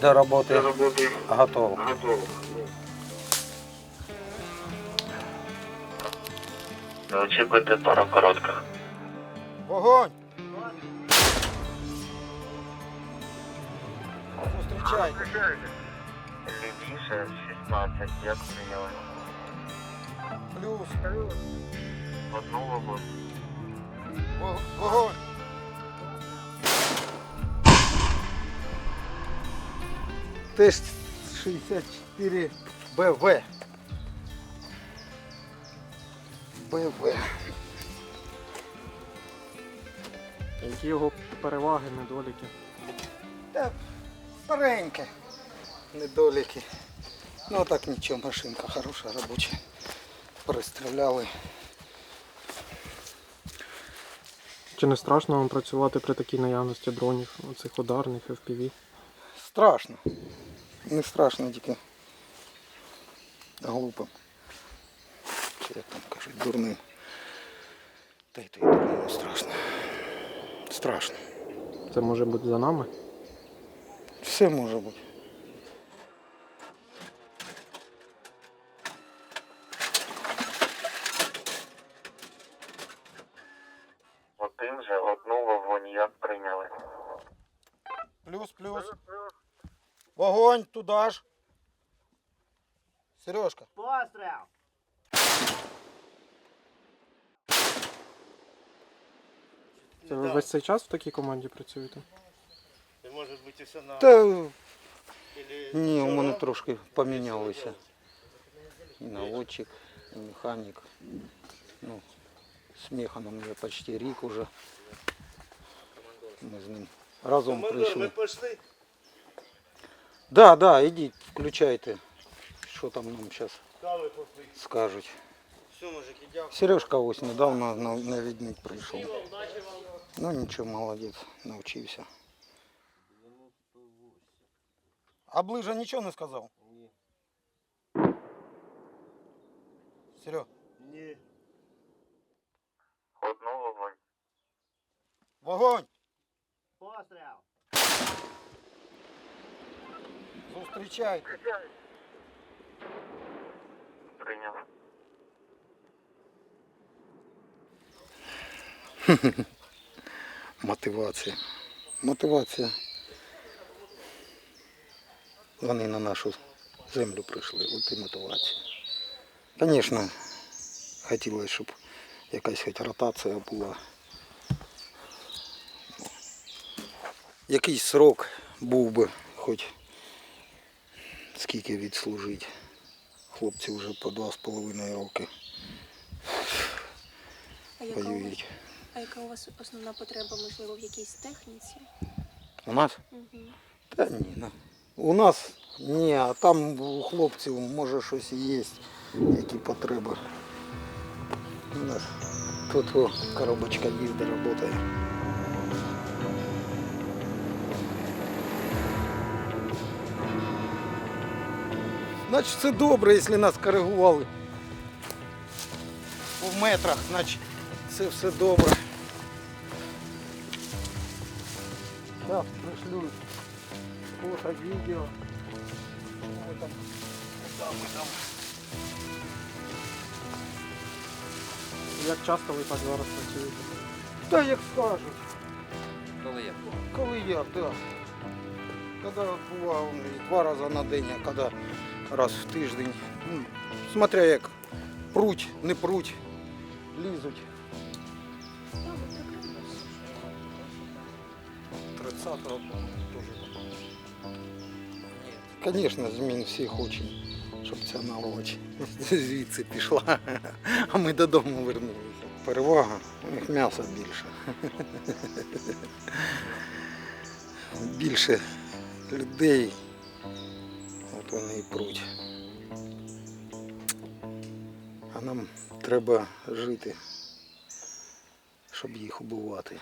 до роботи готово. Очікуйте пару коротких. Вогонь! Зустрічайте. Лівіше 16, як прийняли. Плюс. Одну вагон. Во- Вогонь. Тест 64 БВ. БВ. Які його переваги, недоліки? Та стареньке. Недоліки. Ну так нічого, машинка хороша, робоча. Перестріляли. Чи не страшно вам працювати при такій наявності дронів, оцих ударних FPV? Страшно. Не страшно тільки. Глупо. Чи як там кажуть, дурним. Та й то й дурним страшно. Страшно. Це може бути за нами? Все може бути. Один же одну вагон, як прийняли. Плюс, плюс. Вогонь туди ж. Сережка. Постріл! Це ви весь цей час в такій команді працюєте? Може бути все на... Та Или... ні, у мене трошки помінялося. І наводчик, і механік. Ну, з Механом я почти рік уже. Ми з ним разом Командор, ми прийшли. пішли. Да, да, ідіть, включайте. Що там нам зараз Кави попити. скажуть. Все, мужики, дякую. Сережка ось недавно на, на відник прийшов. Ну нічого, молодець, навчився. А ближа нічого не сказав? Ні. Серег, Ні. Одну вагон. вогонь! Постріл! Зустрічайте. Прийняв. Мотивація. Мотивація. Вони на нашу землю прийшли. От і мотивація. Звісно, хотілося, щоб якась хоч ротація була. Якийсь срок був би, хоч скільки відслужить. Хлопці вже по два з половиною роки А яка, у вас, воюють. а яка у вас основна потреба, можливо, в якійсь техніці? У нас? Угу. Та ні, ну. У нас ні, а там у хлопців може щось і є, які потреби. У нас тут о, коробочка їздить, працює. Значить це добре, якщо нас коригували в метрах, значить це все добре. Зараз пришлю фото, відео. Там. Як часто ви так зараз працюєте? Та як скажуть. Коли я? Коли я, так. Коли бував два рази на день, а коли раз в тиждень. Ну, смотря як пруть, не пруть, лізуть. 30-го теж. Звісно, змін всіх хочемо, щоб ця наволоч звідси пішла, а ми додому вернулися. Перевага, у них м'яса більше. Більше людей, і пруть. А нам треба жити, щоб їх убивати.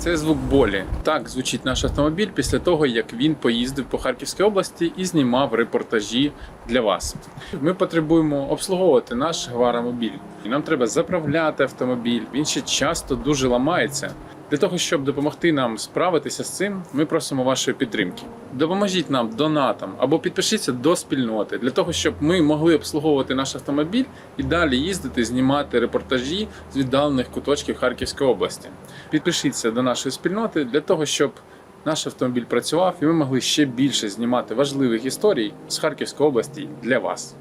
Це звук болі. Так звучить наш автомобіль після того, як він поїздив по Харківській області і знімав репортажі для вас. Ми потребуємо обслуговувати наш гваромобіль. Нам треба заправляти автомобіль. Він ще часто дуже ламається. Для того, щоб допомогти нам справитися з цим, ми просимо вашої підтримки. Допоможіть нам донатом або підпишіться до спільноти для того, щоб ми могли обслуговувати наш автомобіль і далі їздити, знімати репортажі з віддалених куточків Харківської області. Підпишіться до нашої спільноти для того, щоб наш автомобіль працював і ми могли ще більше знімати важливих історій з Харківської області для вас.